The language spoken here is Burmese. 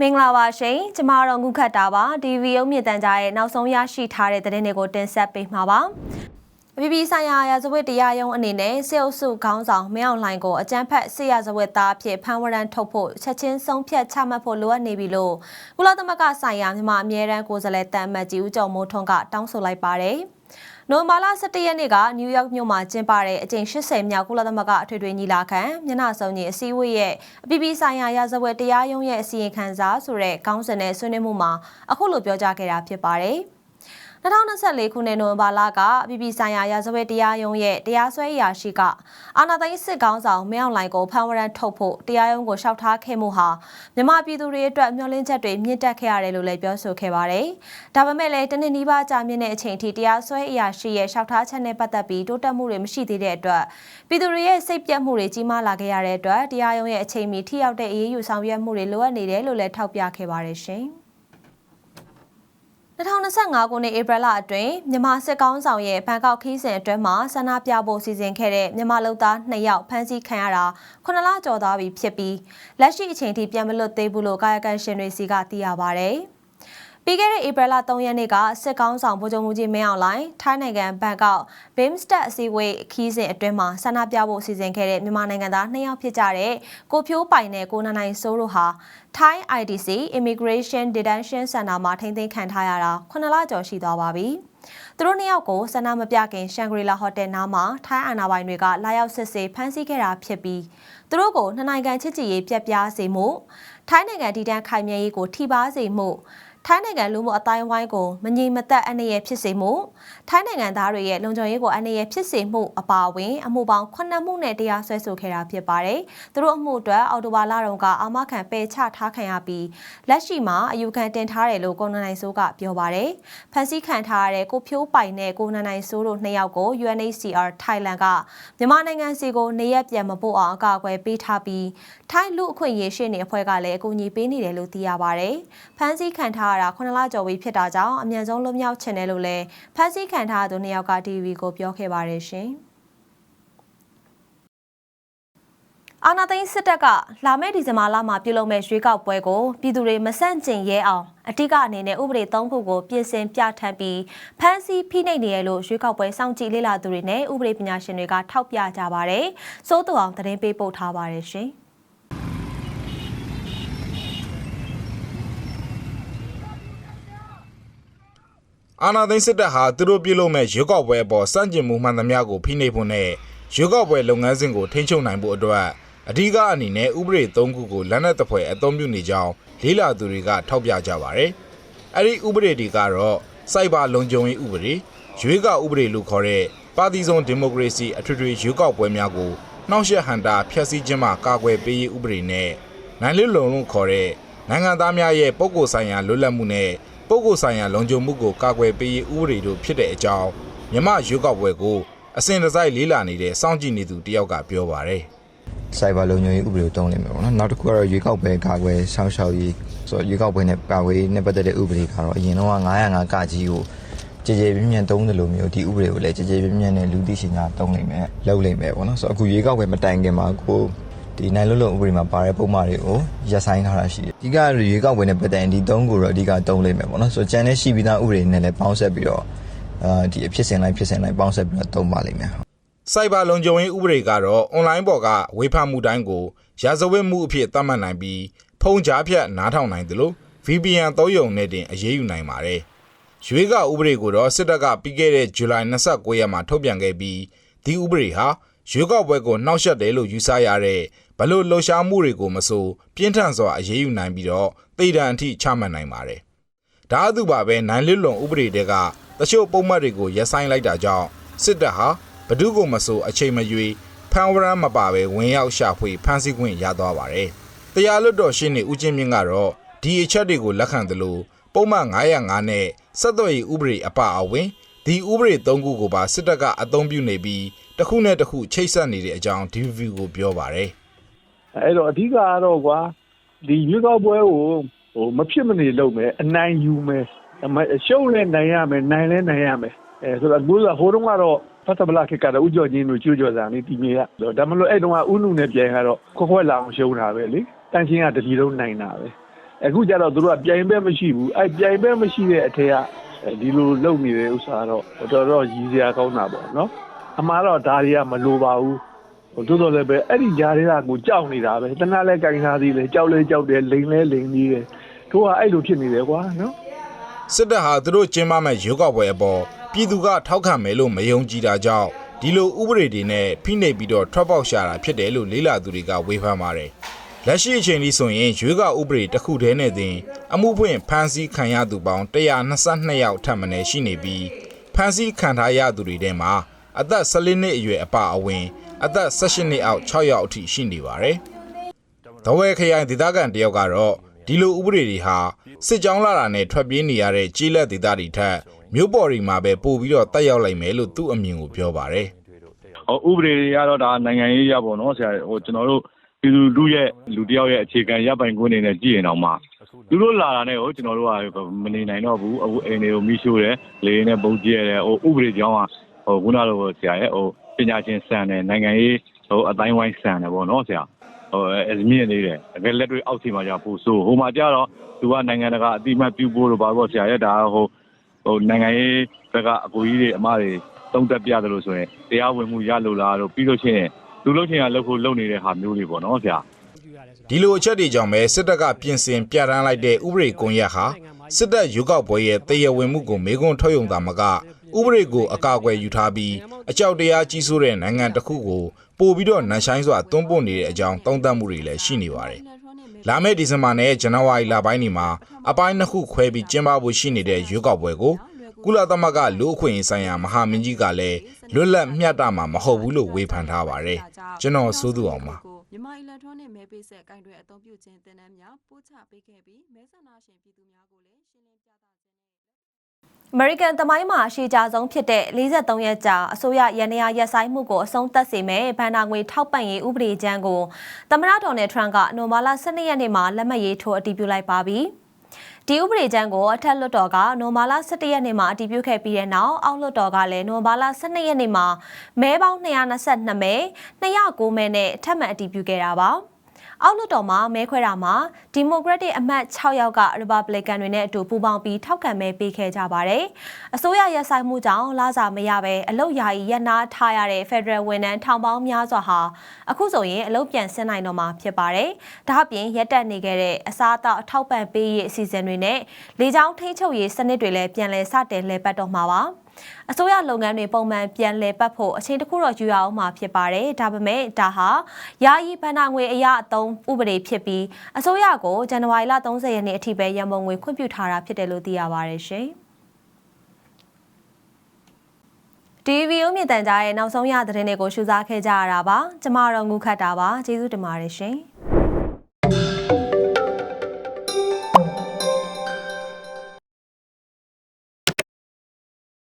မင်္ဂလာပါရှင်ကျမတို့ငုခတ်တာပါ DV ရုံးမြင့်တန်ကြားရဲ့နောက်ဆုံးရရှိထားတဲ့သတင်းတွေကိုတင်ဆက်ပေးမှာပါအပြည်ပြည်ဆိုင်ရာရာဇဝတ်တရားရုံးအနေနဲ့စေအုပ်စုခေါင်းဆောင်မင်းအောင်လှိုင်ကိုအကြမ်းဖက်ဆေးရာဇဝတ်သားအဖြစ်ဖမ်းဝရမ်းထုတ်ဖို့ချက်ချင်းဆုံးဖြတ်ချမှတ်ဖို့လိုအပ်နေပြီလို့ကုလသမဂ္ဂဆိုင်ရာမြန်မာအမြဲတမ်းကိုယ်စားလှယ်တန်အမတ်ကြီးဦးကျော်မိုးထွန်းကတောင်းဆိုလိုက်ပါတယ်။ နိုဝင်ဘာလ17ရက်နေ့ကနယူးယောက်မြို့မှာကျင်းပတဲ့အကြိမ်80မြောက်ကုလသမဂ္ဂအထွေထွေညီလာခံမျက်နှာစုံကြီးအစည်းအဝေးရဲ့အပြည်ပြည်ဆိုင်ရာရာဇဝတ်တရားရုံးရဲ့အစီရင်ခံစာဆိုတဲ့ခေါင်းစဉ်နဲ့ဆွေးနွေးမှုမှာအခုလိုပြောကြားခဲ့တာဖြစ်ပါတယ်။ 2024ခုနှစ်နိုဝင်ဘာလကအပြည်ပြည်ဆိုင်ရာရာဇဝတ်တရားရုံးရဲ့တရားစွဲအရာရှိကအာဏာသိမ်းစစ်ကောင်ဆောင်မင်းအောင်လှိုင်ကိုဖမ်းဝရမ်းထုတ်ဖို့တရားရုံးကိုလျှောက်ထားခဲ့မှုဟာမြန်မာပြည်သူတွေအတွက်မျှော်လင့်ချက်တွေမြင့်တက်ခဲ့ရတယ်လို့လည်းပြောဆိုခဲ့ပါတယ်။ဒါပေမဲ့လည်းတနင်္နီးပါးကြာမြင့်တဲ့အချိန်ထိတရားစွဲအရာရှိရဲ့လျှောက်ထားချက်နဲ့ပတ်သက်ပြီးတိုးတက်မှုတွေမရှိသေးတဲ့အတွက်ပြည်သူတွေရဲ့စိတ်ပြတ်မှုတွေကြီးမားလာခဲ့ရတဲ့အတွက်တရားရုံးရဲ့အချိန်မီထိရောက်တဲ့အရေးယူဆောင်ရွက်မှုတွေလိုအပ်နေတယ်လို့လည်းထောက်ပြခဲ့ပါတယ်ရှင်။ 2025ခုနှစ်ဧပြီလအတွင်းမြန်မာစစ်ကောင်းဆောင်ရဲ့ဘန်ကောက်ခီးစဉ်အတွင်းမှာဆန္ဒပြဖို့စီစဉ်ခဲ့တဲ့မြန်မာလူသား2ယောက်ဖမ်းဆီးခံရတာ9လကျော်သွားပြီဖြစ်ပြီးလက်ရှိအချိန်ထိပြန်မလွတ်သေးဘူးလို့ကာယကံရှင်တွေစီကသိရပါဗျ။ ပြီးခဲ့တဲ့ဧပြီလ3ရက်နေ့ကစစ်ကောင်းဆောင်ဗိုလ်ချုပ်မှုကြီးမင်းအောင်လှိုင်ထိုင်းနိုင်ငံဘန်ကောက်ဘင်းစတက်အစည်းအဝေးခီးစဉ်အတွင်းမှာဆန္ဒပြဖို့စီစဉ်ခဲ့တဲ့မြန်မာနိုင်ငံသား2ယောက်ဖြစ်ကြတဲ့ကိုဖြိုးပိုင်နဲ့ကိုနနိုင်စိုးတို့ဟာ Thai IDC Immigration Detention Center မှာထိန်းသိမ်းခံထားရတာ9လကျော်ရှိသွားပါပြီ။သူတို့နှစ်ယောက်ကိုဆန္ဒမပြခင်ရှန်ဂရီလာဟိုတယ်နားမှာထိုင်းအာဏာပိုင်တွေကလာရောက်စစ်ဆေးဖမ်းဆီးခဲ့တာဖြစ်ပြီးသူတို့ကိုနှစ်နိုင်ငံချစ်ကြည်ရေးပြက်ပြားစေမှုထိုင်းနိုင်ငံတည်တံ့ခိုင်မြဲရေးကိုထိပါစေမှု ထိုင်းနိုင်ငံလူမှုအတိုင်းဝိုင်းကိုမငြိမ်မသက်အနေရဖြစ်စေမှုထိုင်းနိုင်ငံသားတွေရဲ့လုံခြုံရေးကိုအနေရဖြစ်စေမှုအပါအဝင်အမှုပေါင်း9မှုနဲ့တရားစွဲဆိုခဲ့တာဖြစ်ပါတယ်။သူတို့အမှုအတွက်အော်တိုဘာလတုန်းကအာမခံပယ်ချထားခံရပြီးလက်ရှိမှာအယူခံတင်ထားတယ်လို့ကိုနနိုင်စိုးကပြောပါတယ်။ဖန်ဆီးခံထားရတဲ့ကိုဖြိုးပိုင်နဲ့ကိုနနိုင်စိုးတို့နှစ်ယောက်ကို UNHCR ထိုင်းလန်ကမြန်မာနိုင်ငံစီကိုနေရက်ပြန်မပို့အောင်အကာအကွယ်ပေးထားပြီးထိုင်းလူအခွင့်အရေးရှင်းနေအဖွဲ့ကလည်းအကူအညီပေးနေတယ်လို့သိရပါတယ်။ဖန်ဆီးခံထားရတာ9လကျော်ပြီဖြစ်တာကြောင့်အမြန်ဆုံးလွတ်မြောက်ချင်တယ်လို့လည်းဖမ်းဆီးခံထားသူနှစ်ယောက်က TV ကိုပြောခဲ့ပါတယ်ရှင်။အာနာသိန်းစစ်တပ်ကလာမယ့်ဒီဇင်ဘာလမှာပြုလုပ်မဲ့ရွေးကောက်ပွဲကိုပြည်သူတွေမဆန့်ကျင်ရဲအောင်အတိကအနေနဲ့ဥပဒေ၃ခုကိုပြင်ဆင်ပြဋ္ဌာန်းပြီးဖမ်းဆီးဖိနှိပ်နေရလို့ရွေးကောက်ပွဲစောင့်ကြည့်လေ့လာသူတွေနဲ့ဥပဒေပညာရှင်တွေကထောက်ပြကြပါတယ်။စိုးသူအောင်သတင်းပေးပို့ထားပါတယ်ရှင်။ အာနာသိန်းစစ်တပ်ဟာသူတို့ပြုလုပ်မဲ့ရွေးကောက်ပွဲအပေါ်စန့်ကျင်မှုမှန်သမျှကိုဖိနှိပ်ဖို့နဲ့ရွေးကောက်ပွဲလုပ်ငန်းစဉ်ကိုထိန်းချုပ်နိုင်ဖို့အတွက်အဓိကအနေနဲ့ဥပဒေ၃ခုကိုလက်နက်တပွဲအသုံးပြုနေကြောင်းလေးလာသူတွေကထောက်ပြကြပါတယ်။အဲ့ဒီဥပဒေတွေကတော့စိုက်ဘာလုံခြုံရေးဥပဒေရွေးကောက်ဥပဒေလို့ခေါ်တဲ့ပါတီစုံဒီမိုကရေစီအထွေထွေရွေးကောက်ပွဲများကိုနှောင့်ယှက်ဟန်တာဖျက်ဆီးခြင်းမှကာကွယ်ပေးရေးဥပဒေနဲ့နိုင်လွတ်လုံလို့ခေါ်တဲ့နိုင်ငံသားများရဲ့ပုဂ္ဂိုလ်ဆိုင်ရာလွတ်လပ်မှုနဲ့ ပုဂ္ဂိုလ်ဆိုင်ရာလုံခြုံမှုကိုကာကွယ်ပေးရေးဥပဒေတို့ဖြစ်တဲ့အကြောင်းမြမရွေးကောက်ပွဲကိုအစဉ်တစိုက်လေးလာနေတဲ့စောင့်ကြည့်နေသူတယောက်ကပြောပါတယ်စိုက်ဘာလုံခြုံရေးဥပဒေကိုတုံးနေမှာပေါ့နော်နောက်တစ်ခုကတော့ရွေးကောက်ပွဲကာကွယ်ဆောင်းရှောက်ရေးဆိုတော့ရွေးကောက်ပွဲနဲ့ကာကွယ်ရေးနဲ့ပတ်သက်တဲ့ဥပဒေကတော့အရင်တော့905ကကြီးကိုကြည်ကြည်ပြင်းပြင်းတုံးတယ်လို့မျိုးဒီဥပဒေကိုလည်းကြည်ကြည်ပြင်းပြင်းနဲ့လူသိရှင်ကြားတုံးနိုင်မယ်လုပ်နိုင်မယ်ပေါ့နော်ဆိုတော့အခုရွေးကောက်ပွဲမတိုင်ခင်မှာကို ဒီနိုင်လွတ်လုံဥပဒေမှာပါတဲ့ပုံမှန်တွေကိုရပ်ဆိုင်ထားတာရှိတယ်။အဓိကရွေးကောက်ပွဲနဲ့ပတ်သက်ရင်ဒီ၃ခုတော့အဓိကတုံးလိုက်မယ်ပေါ့နော်ဆိုတော့ကျန်တဲ့ရှိပြီးသားဥပဒေနဲ့လည်းပေါင်းဆက်ပြီးတော့အာဒီအဖြစ်စင်လိုက်ဖြစ်စင်လိုက်ပေါင်းဆက်ပြီးတော့တုံးပါလိမ့်မယ်။စိုက်ဘာလုံခြုံရေးဥပဒေကတော့အွန်လိုင်းပေါ်ကဝေဖန်မှုတိုင်းကိုရာဇဝတ်မှုအဖြစ်သတ်မှတ်နိုင်ပြီးဖုံကြားဖြတ်နားထောင်နိုင်တယ်လို့ VPN သုံးရုံနဲ့တင်အရေးယူနိုင်ပါတယ်။ရွေးကောက်ဥပဒေကိုတော့စစ်တပ်ကပြီးခဲ့တဲ့ဇူလိုင်29ရက်မှာထုတ်ပြန်ခဲ့ပြီးဒီဥပဒေဟာ ရွေးကောက်ပွဲကိုနှောက်ယှက်တယ်လို့ယူဆရတဲ့ဘလို့လှုပ်ရှားမှုတွေကိုမဆိုပြင်းထန်စွာအရေးယူနိုင်ပြီးတော့တေတံအထိချမှတ်နိုင်ပါတယ်။ဒါအတူပါပဲနိုင်လွတ်လုံဥပဒေတွေကတချို့ပုံမှတ်တွေကိုရပ်ဆိုင်းလိုက်တာကြောင့်စစ်တပ်ဟာဘဒုကိုမဆိုအချိန်မရွေးဖန်ဝရမ်းမပါပဲဝင်ရောက်ရှာဖွေဖမ်းဆီးခွင့်ရသွားပါတယ်။တရားလွတ်တော်ရှင်းနေဦးချင်းမြင့်ကတော့ဒီအချက်တွေကိုလက်ခံတယ်လို့ပုံမှန်905နဲ့ဆက်သွယ်ရေးဥပဒေအပအဝင် ဒီဥပဒေ၃ခုကိုပါစစ်တပ်ကအသုံးပြုနေပြီးတစ်ခုနဲ့တစ်ခုချိတ်ဆက်နေတဲ့အကြောင်း DVV ကိုပြောပါတယ်။အဲ့တော့အဓိကကတော့ကွာဒီရွေးကောက်ပွဲကိုဟိုမဖြစ်မနေလုပ်မယ်အနိုင်ယူမယ်အမရှုံးလဲနိုင်ရမယ်နိုင်လဲနိုင်ရမယ်အဲဆိုတော့အခုကဟိုတုန်းကတော့ဖတ်တဗလာခေတ်ကတော့ဥကြော်ချင်းတို့ကျွကြော်စာနေတီမြေကဒါမလို့အဲ့တုန်းကဥနုနဲ့ပြန်ကတော့ခွက်ခွက်လာအောင်ရှုံးတာပဲလေတန်ချင်းကတပြည်လုံးနိုင်တာပဲအခုကျတော့တို့ကပြိုင်ပဲမရှိဘူးအဲ့ပြိုင်ပဲမရှိတဲ့အထက်က ဒီလိုလုပ်နေတဲ့ဥစ္စာတော့တော်တော်ရည်စရာကောင်းတာပေါ့နော်အမှားတော့ဒါတွေကမလိုပါဘူးဟိုတိုးတော်လည်းပဲအဲ့ဒီကြားတွေကကိုကြောက်နေတာပဲတနက်လဲကင်ထားသေးတယ်ကြောက်လဲကြောက်တယ်လိန်လဲလိန်သေးတယ်တို့ကအဲ့လိုဖြစ်နေတယ်ကွာနော်စစ်တပ်ဟာသူတို့ကျင်းပမဲ့ရွေးကောက်ပွဲအပေါ်ပြည်သူကထောက်ခံမယ်လို့မယုံကြည်တာကြောင့်ဒီလိုဥပဒေတွေနဲ့ဖိနှိပ်ပြီးတော့ထွက်ပေါက်ရှာတာဖြစ်တယ်လို့လေးလာသူတွေကဝေဖန်ပါတယ်။ လက်ရှိအချိန်လေးဆိုရင်ရွေးကောက်ဥပဒေတစ်ခုတည်းနဲ့တင်အမှုဖွင့်ဖမ်းဆီးခံရသူပေါင်း122ယောက်ထပ်မံရှိနေပြီးဖမ်းဆီးခံထားရသူတွေထဲမှာအသက်14နှစ်အရွယ်အပအဝင် အသက်18နှစ်အောက်6ယောက်အထိရှိနေပါတယ်။တဝဲခရိုင်ဒေသခံတယောက်ကတော့ဒီလိုဥပဒေတွေဟာစစ်ကြောင်းလာတာနဲ့ထွက်ပြေးနေရတဲ့ကြီးလက်ဒေသတွေထက်မြို့ပေါ်တွေမှာပဲပို့ပြီးတော့တက်ရောက်လိုက်မယ်လို့သူ့အမြင်ကိုပြောပါတယ်ဟိုဥပဒေတွေကတော့ဒါနိုင်ငံရေးရပါတော့ဆရာဟိုကျွန်တော်တို့ ပြည်သူလူထုရဲ့လူတစ်ယောက်ရဲ့အခြေခံရပိုင်ခွင့်တွေနဲ့ကြည့်ရင်တော့မှသူတို့လာတာနဲ့ဟိုကျွန်တော်တို့ကမနေနိုင်တော့ဘူးအခုအိမ်တွေကိုမိရှို့တယ်လေနဲ့ပုံကြည့်ရတယ်ဟိုဥပဒေကြောင်းကဟိုခုနလိုဆရာရဲ့ဟိုပညာရှင်စံတယ်နိုင်ငံရေးဟိုအတိုင်းဝိုင်းစံတယ်ပေါ့နော်ဆရာဟိုအမြင့်နေတယ်အကယ်လက်တွေအောက်စီမှာじゃပို့ဆိုးဟိုမှာကြတော့သူကနိုင်ငံတကာအတိအမှတ်ပြုဖို့လို့ပါတော့ဆရာရဲ့ဒါဟိုဟိုနိုင်ငံရေးဘက်ကအကူကြီးတွေအမတွေတုံးတက်ပြတယ်လို့ဆိုရင်တရားဝင်မှုရလို့လားတော့ပြီးလို့ရှိရင် သူလို့ချင်းကလှုပ်ဖို့လုပ်နေတဲ့ဟာမျိုးတွေပေါ့နော်ဆရာဒီလိုအချက်တွေကြောင့်ပဲစစ်တပ်ကပြင်ဆင်ပြဋ္ဌာန်းလိုက်တဲ့ဥပဒေကွန်ရက်ဟာစစ်တပ်ရွေးကောက်ပွဲရဲ့တရားဝင်မှုကိုမေခွန်းထုတ်ယုံတာမကဥပဒေကိုအကာအကွယ်ယူထားပြီးအကြောက်တရားကြီးစိုးတဲ့နိုင်ငံတစ်ခုကိုပို့ပြီးတော့နန်ဆိုင်စွာတွန်းပို့နေတဲ့အကြောင်းသုံးသပ်မှုတွေလည်းရှိနေပါတယ်လာမယ့်ဒီဇင်ဘာနဲ့ဇန်နဝါရီလပိုင်းတွေမှာအပိုင်းနှစ်ခုခွဲပြီးကျင်းပဖို့ရှိနေတဲ့ရွေးကောက်ပွဲကို ကုလသမဂ္ဂလူ့အခွင့်အရေးဆိုင်ရာမဟာမင်းကြီးကလည်းလွတ်လပ်မျှတမှာမဟုတ်ဘူးလို့ဝေဖန်ထားပါတယ်ကျွန်တော်စိုးသူအောင်ပါမြန်မာအီလက်ထရောနစ်မဲပေးဆက်ကင်တွေအသုံးပြုခြင်းတင်နန်းများပို့ချပေးခဲ့ပြီးမဲဆန္ဒရှင်ပြည်သူများကိုလည်းရှင်းလင်းပြသခြင်းနဲ့အမေရိကန်သမိုင်းမှာအရှိကြဆုံးဖြစ်တဲ့43ရက်ကြာအစိုးရရန်ရာရက်ဆိုင်မှုကိုအဆုံးသတ်စေမဲ့ဘန်နာငွေထောက်ပံ့ရေးဥပဒေကြမ်းကိုသမ္မတဒေါ်နယ်ထရန့်ကနိုမာလာ12ရက်နေ့မှာလက်မှတ်ရေးထိုးအတည်ပြုလိုက်ပါပြီ။ ဒီဥပဒေကြမ်းကိုအထက်လွှတ်တော်ကနိုမာလာ17ရက်နေ့မှာအတည်ပြုခဲ့ပြီးတဲ့နောက်အောက်လွှတ်တော်ကလည်းနိုမာလာ12ရက်နေ့မှာမဲပေါင်း222မဲ209မဲနဲ့ထပ်မံအတည်ပြုခဲ့တာပါ။ အောက်လွှတ်တော်မှာမဲခွဲတာမှာဒီမိုကရက်တစ်အမတ်6ယောက်ကရီပတ်ဘလစ်ကန်တွေနဲ့အတူပူးပေါင်းပြီးထောက်ခံမဲပေးခဲ့ကြပါတယ်။အစိုးရရက်ဆိုင်မှုကြောင့်လာစာမရပဲအလုတ်ယာယီရက်နာထားရတဲ့ Federal ဝန်ထမ်းထောင်ပေါင်းများစွာဟာအခုဆိုရင်အလုတ်ပြန်ဆင်းနိုင်တော့မှာဖြစ်ပါတယ်။ဒါ့အပြင်ရက်တက်နေခဲ့တဲ့အစားအသောက်အထောက်ပံ့ပေးရေးအစီအစဉ်တွေနဲ့လေကြောင်းထိန်းချုပ်ရေးစနစ်တွေလည်းပြန်လည်စတင်လည်ပတ်တော့မှာပါ။ အစိုးရလုပ်ငန်းတွေပုံမှန်ပြန်လည်ပတ်ဖို့အချိန်တစ်ခုတော့ယူရအောင်မှာဖြစ်ပါတယ်။ဒါပေမဲ့ဒါဟာယာယီဘဏ္ဍာငွေအရအသုံးဥပဒေဖြစ်ပြီးအစိုးရကိုဇန်နဝါရီလ30ရက်နေ့အထိပဲရန်ပုံငွေခွင့်ပြုထားတာဖြစ်တယ်လို့သိရပါတယ်ရှင်။ DVO မြေတန်ကြားရဲ့နောက်ဆုံးရသတင်းတွေကိုရှုစားခဲ့ကြရတာပါ။ကျမတော့ငုခတ်တာပါ။ကျေးဇူးတင်ပါတယ်ရှင်။